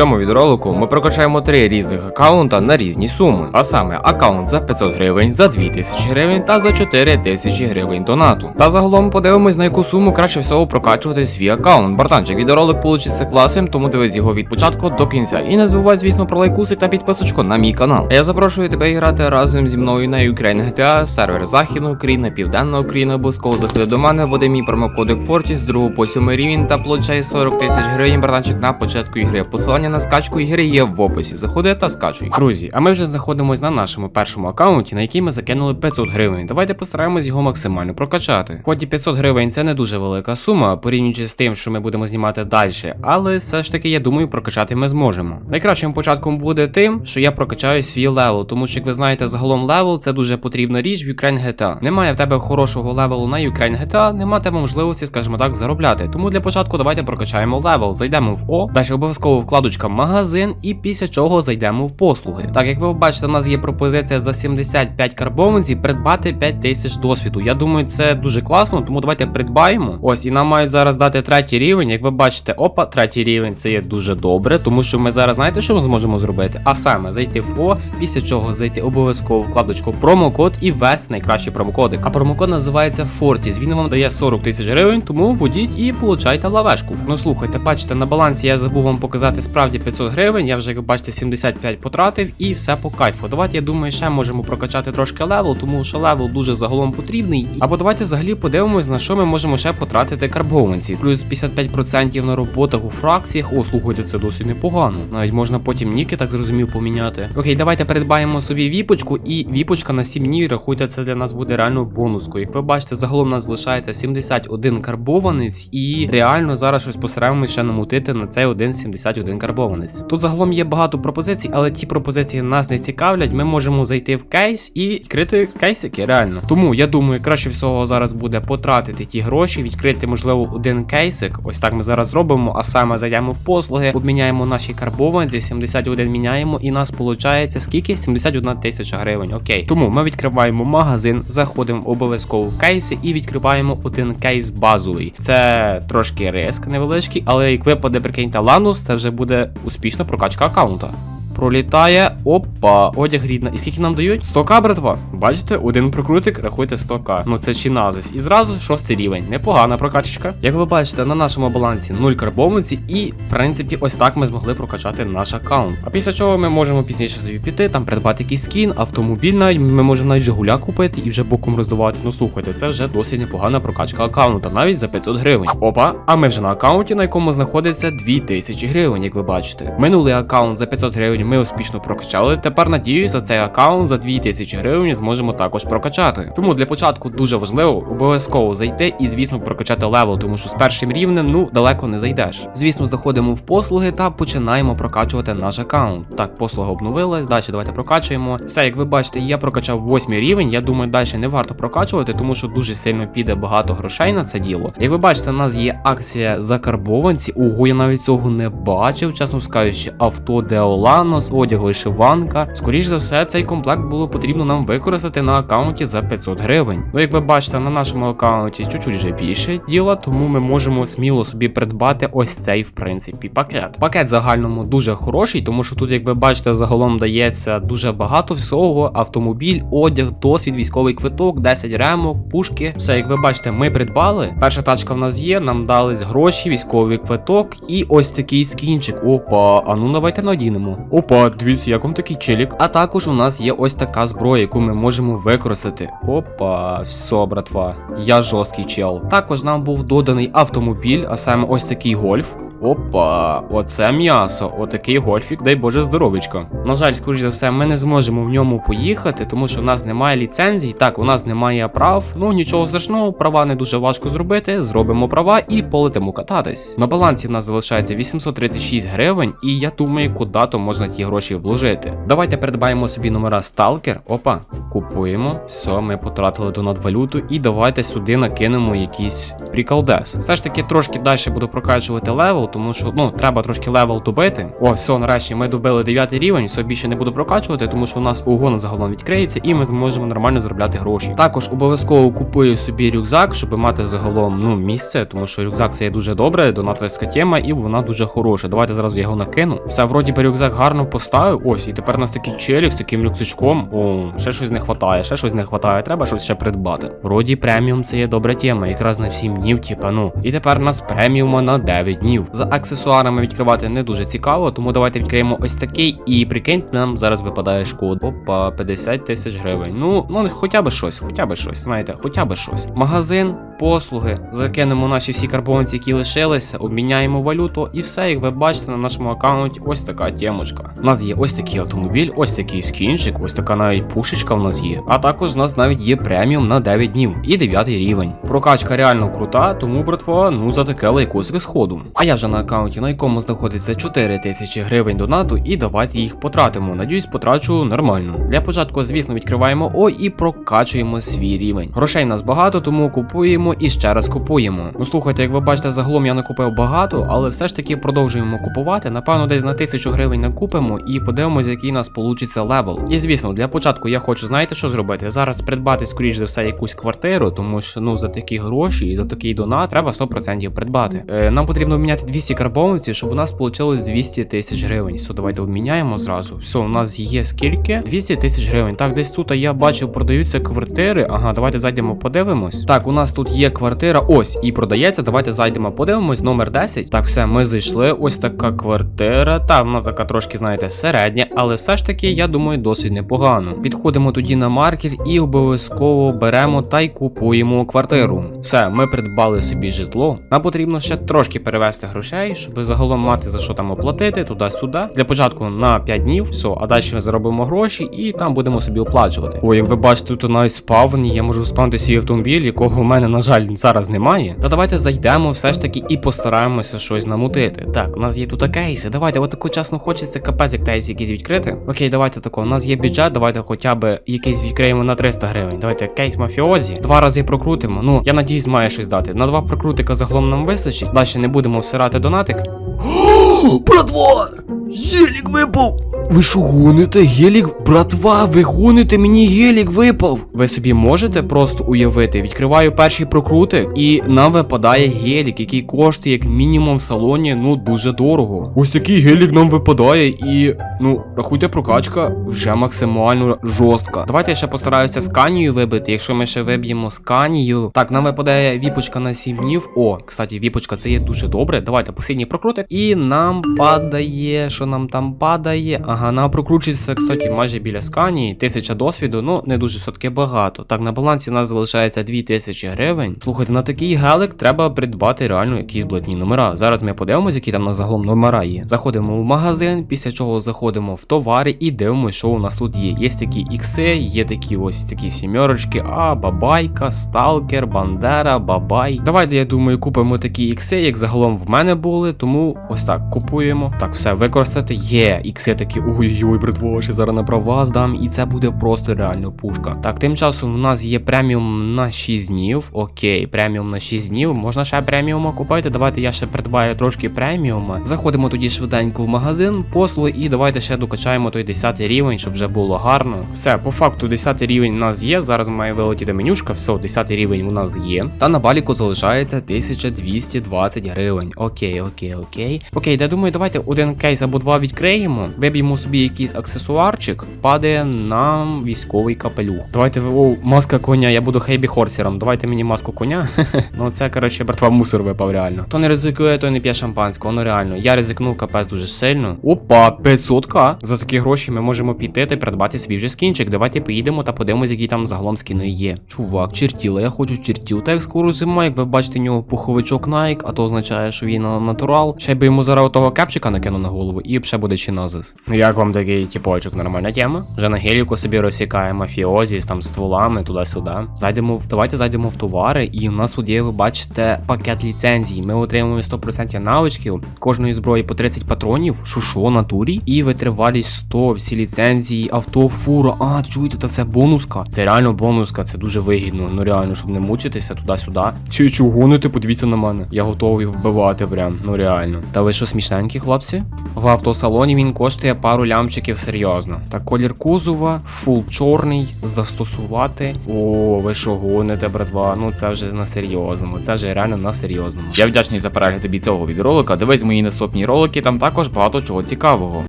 цьому відеоролику ми прокачаємо три різних аккаунта на різні суми. А саме аккаунт за 500 гривень, за 2000 гривень та за 4000 гривень донату. Та загалом подивимось, на яку суму краще всього прокачувати свій аккаунт. Братанчик, відеоролик получиться класним, тому дивись його від початку до кінця. І не забувай, звісно, про лайкусик та підписочку на мій канал. А я запрошую тебе грати разом зі мною на Ukraine GTA, сервер Західної України, Південна Україна. Обов'язково заходи до мене, вводи мій промокодик Fortis з 2 по 7 рівень та получай 40 тисяч гривень, братанчик, на початку ігри. Посилання на скачку ігри є в описі. Заходи та скачуй. Друзі, а ми вже знаходимось на нашому першому аккаунті, на який ми закинули 500 гривень. Давайте постараємось його максимально прокачати. Ході 500 гривень це не дуже велика сума, порівнюючи з тим, що ми будемо знімати далі. Але все ж таки, я думаю, прокачати ми зможемо. Найкращим початком буде тим, що я прокачаю свій левел, тому що, як ви знаєте, загалом левел це дуже потрібна річ в Ukraine GTA. Немає в тебе хорошого левелу на Ukraine GTA, немає тебе можливості, скажімо так, заробляти. Тому для початку давайте прокачаємо левел. Зайдемо в О, далі обов'язково вкладочка магазин, і після чого зайдемо в послуги. Так, як ви бачите, у нас є пропозиція за 75 карбованців придбати 5000 досвіду. Я думаю, це дуже класно, тому давайте придбаємо. Ось, і нам мають зараз дати третій рівень. Як ви бачите, опа, третій рівень це є дуже добре, тому що ми зараз знаєте, що ми зможемо зробити? А саме зайти в О, після чого зайти обов'язково вкладочку промокод і ввести найкращий промокодик. А промокод називається Fortis. Він вам дає 40 тисяч гривень, тому вводіть і получайте лавешку. Ну слухайте, бачите, на балансі я забув вам показати справді 500 гривень. Я вже, як бачите, 75 потратив і все по кайфу. Давайте, я думаю, ще можемо прокачати трошки левел, тому що левел дуже загалом потрібний. Або давайте взагалі подивимось, на що ми можемо ще потратити карбованці. Плюс 55% на роботах у фракціях. О, слухайте, це досить непогано. Навіть можна потім ніки, так зрозумів, поміняти. Окей, давайте придбаємо собі віпочку, і віпочка на 7 днів, рахуйте, це для нас буде реально бонускою. Як ви бачите, загалом у нас залишається 71 карбованець, і реально зараз щось постараємося ще намутити на цей один 71 карбованець. Тут загалом є багато пропозицій, але ті пропозиції нас не цікавлять. Ми можемо зайти в кейс і відкрити кейсики, реально. Тому я думаю, краще всього зараз буде потратити ті гроші, відкрити, можливо, один кейсик. Ось так ми зараз зробимо, а саме зайдемо в послуги, обміняємо наші карбованці, 71 міняємо, і нас виходить скільки? 71 тисяча гривень. Окей. Тому ми відкриваємо магазин, заходимо обов'язково в кейси і відкриваємо один кейс базовий. Це трошки риск невеличкий, але як випаде прикиньте ланус, це вже буде успішна прокачка аккаунта. Пролітає. Опа, одяг рідна. І скільки нам дають? 100к, братва. Бачите, один прокрутик, рахуйте 100к. Ну це чи назис. І зразу шостий рівень. Непогана прокачечка. Як ви бачите, на нашому балансі 0 карбованці, і в принципі, ось так ми змогли прокачати наш аккаунт. А після чого ми можемо пізніше собі піти, там придбати якийсь скін, автомобіль навіть ми можемо навіть Жигуля купити і вже боком роздавати. Ну слухайте, це вже досить непогана прокачка аккаунта, навіть за 500 гривень. Опа, а ми вже на аккаунті, на якому знаходиться 2000 гривень, як ви бачите. Минулий аккаунт за 500 гривень ми успішно прокачали. Тепер надіюся, цей аккаунт за 2000 гривень зможемо також прокачати. Тому для початку дуже важливо обов'язково зайти і, звісно, прокачати левел, тому що з першим рівнем ну далеко не зайдеш. Звісно, заходимо в послуги та починаємо прокачувати наш аккаунт. Так, послуга обновилась. Далі давайте прокачуємо. Все, як ви бачите, я прокачав 8 рівень. Я думаю, далі не варто прокачувати, тому що дуже сильно піде багато грошей на це діло. Як ви бачите, у нас є акція закарбованці. Ого, я навіть цього не бачив, чесно скажучи, авто Деоланос, одяг вишиванка. Скоріш за все, цей комплект було потрібно нам використати на аккаунті за 500 гривень. Ну, як ви бачите, на нашому аккаунті чуть-чуть вже більше діла, тому ми можемо сміло собі придбати ось цей, в принципі, пакет. Пакет загальному дуже хороший, тому що тут, як ви бачите, загалом дається дуже багато всього: автомобіль, одяг, досвід, військовий квиток, 10 ремок, пушки. Все, як ви бачите, ми придбали. Перша тачка в нас є, нам дались гроші, військовий квиток і ось такий скінчик. Опа, а ну давайте надінемо. Опа, дивіться, як вам такий челік. А також у нас є ось така зброя, яку ми можемо використати. Опа, все, братва. Я жорсткий чел. Також нам був доданий автомобіль, а саме ось такий гольф. Опа, оце м'ясо, отакий гольфік, дай Боже здоровечко. На жаль, скоріш за все, ми не зможемо в ньому поїхати, тому що у нас немає ліцензій. Так, у нас немає прав. Ну нічого страшного, права не дуже важко зробити. Зробимо права і полетимо кататись. На балансі в нас залишається 836 гривень, і я думаю, куди то можна ті гроші вложити. Давайте придбаємо собі номера Сталкер. Опа, купуємо. Все, ми потратили донат валюту, і давайте сюди накинемо якийсь приколдес. Все ж таки трошки далі буду прокачувати левел, тому що ну треба трошки левел добити. О, все, нарешті ми добили 9 рівень, все більше не буду прокачувати, тому що у нас угон загалом відкриється, і ми зможемо нормально заробляти гроші. Також обов'язково купую собі рюкзак, щоб мати загалом ну місце, тому що рюкзак це є дуже добре, донаторська тема, і вона дуже хороша. Давайте зразу я його накину. Все, вроді би рюкзак гарно поставив. Ось, і тепер у нас такий челік з таким рюкзачком. О, ще щось не хватає, ще щось не хватає, треба щось ще придбати. Вроді преміум це є добра тема, якраз на 7 днів, типа ну. І тепер у нас преміума на 9 днів. За аксесуарами відкривати не дуже цікаво, тому давайте відкриємо ось такий. І прикиньте, нам зараз випадає шкода. Опа, 50 тисяч гривень. Ну, ну хоча б щось, хоча б щось, знаєте, хоча б щось. Магазин, послуги, закинемо наші всі карбованці, які лишилися, обміняємо валюту, і все, як ви бачите на нашому аккаунті, ось така темочка. У нас є ось такий автомобіль, ось такий скінчик, ось така навіть пушечка в нас є. А також у нас навіть є преміум на 9 днів і 9 рівень. Прокачка реально крута, тому братва, ну за таке лайкосик сходу. А я вже на аккаунті, на якому знаходиться 4 тисячі гривень донату, і давайте їх потратимо. Надіюсь, потрачу нормально. Для початку, звісно, відкриваємо О і прокачуємо свій рівень. Грошей в нас багато, тому купуємо і ще раз купуємо. Ну слухайте, як ви бачите, загалом я накупив багато, але все ж таки продовжуємо купувати. Напевно, десь на тисячу гривень накупимо і подивимось, який у нас получиться левел. І звісно, для початку я хочу, знаєте, що зробити? Зараз придбати, скоріш за все, якусь квартиру, тому що ну за такі гроші і за такий донат треба 100% придбати. Е, нам потрібно обміняти 200 карбованців, щоб у нас вийшло 200 тисяч гривень. Все, давайте обміняємо зразу. Все, у нас є скільки? 200 тисяч гривень. Так, десь тут я бачив, продаються квартири. Ага, давайте зайдемо, подивимось. Так, у нас тут є квартира. Ось і продається. Давайте зайдемо, подивимось. Номер 10. Так, все, ми зайшли. Ось така квартира. Та вона така трошки, знаєте, середня, але все ж таки, я думаю, досить непогано. Підходимо тоді на маркер і обов'язково беремо та й купуємо квартиру. Все, ми придбали собі житло. Нам потрібно ще трошки перевести грошей, щоб загалом мати за що там оплатити туди-сюди. Для початку на 5 днів, все, а далі ми заробимо гроші і там будемо собі оплачувати. Ой, як ви бачите, тут навіть спавні, я можу спавнити свій автомобіль, якого в мене, на жаль, зараз немає. Та давайте зайдемо все ж таки і постараємося щось намутити. Так, у нас є тут кейси. Давайте, от таку часно хочеться капець як кейс якийсь відкрити. Окей, давайте тако. У нас є бюджет, давайте хоча б якийсь відкриємо на 300 гривень. Давайте кейс мафіозі. Два рази прокрутимо. Ну, я надіюсь, має щось дати. На два прокрутика загалом нам вистачить. Далі не будемо всирати донатик. Братва! Гелік випав! Ви що гоните? Гелік, братва, ви гоните, мені гелік випав. Ви собі можете просто уявити, відкриваю перший прокрутик, і нам випадає гелік, який коштує як мінімум в салоні, ну дуже дорого. Ось такий гелік нам випадає, і ну, рахуйте, прокачка вже максимально жорстка. Давайте я ще постараюся сканію вибити. Якщо ми ще виб'ємо сканію. Так, нам випадає віпочка на 7 днів. О, кстати, віпочка це є дуже добре. Давайте послідній прокрутик. І нам падає, що нам там падає. Ага, нам прокручується, кстати, майже біля сканії. Тисяча досвіду, ну не дуже все-таки багато. Так, на балансі у нас залишається 2000 гривень. Слухайте, на такий гелик треба придбати реально якісь блатні номера. Зараз ми подивимося, які там на загалом номера є. Заходимо в магазин, після чого заходимо в товари і дивимося, що у нас тут є. Є такі ікси, є такі ось такі сімерочки, а бабайка, сталкер, бандера, бабай. Давайте, я думаю, купимо такі ікси, як загалом в мене були. Тому ось так купуємо. Так, все використати. Є ікси такі. Ой-ой, братво, ще зараз на права здам, і це буде просто реально пушка. Так, тим часом у нас є преміум на 6 днів. Окей, преміум на 6 днів. Можна ще преміума купити. Давайте я ще придбаю трошки преміума. Заходимо тоді швиденько в магазин, послуги, і давайте ще докачаємо той 10 рівень, щоб вже було гарно. Все, по факту 10 рівень у нас є. Зараз має вилетіти менюшка. Все, 10 рівень у нас є. Та на баліку залишається 1220 гривень. Окей, окей, окей. Окей, я думаю, давайте один кейс або два відкриємо. Виб'ємо собі якийсь аксесуарчик, падає нам військовий капелюх. Давайте о, маска коня, я буду хейбі хорсером. Давайте мені маску коня. ну це, коротше, братва, мусор випав реально. Хто не ризикує, той не п'є шампанського. Ну реально. Я ризикнув капець дуже сильно. Опа, 500к. За такі гроші ми можемо піти та придбати свій вже скінчик. Давайте поїдемо та подивимось, які там загалом скіни є. Чувак, чертіла, я хочу чертів. Та як скоро зима, як ви бачите, у нього пуховичок Nike, а то означає, що він на натурал. Ще би йому зараз того кепчика накину на голову і ще буде чиназис. Ну Як вам такий тіпочок, нормальна тема? Вже на геліку собі розсікає мафіозі з там стволами туди-сюди. Зайдемо в давайте зайдемо в товари, і у нас тут є, ви бачите, пакет ліцензій. Ми отримуємо 100% навичків, кожної зброї по 30 патронів, шушо натурі, і витривалість 100, всі ліцензії, авто, фура. А, чуєте, та це бонуска. Це реально бонуска, це дуже вигідно. Ну реально, щоб не мучитися туди-сюди. Чи чого гоните, подивіться на мене. Я готовий вбивати прям, ну реально. Та ви що смішненькі, хлопці? В автосалоні він коштує пару лямчиків серйозно. Так, колір кузова, фул чорний, застосувати. О, ви що гоните, братва? Ну це вже на серйозному, це вже реально на серйозному. Я вдячний за перегляд тобі цього відеоролика. Дивись мої наступні ролики, там також багато чого цікавого.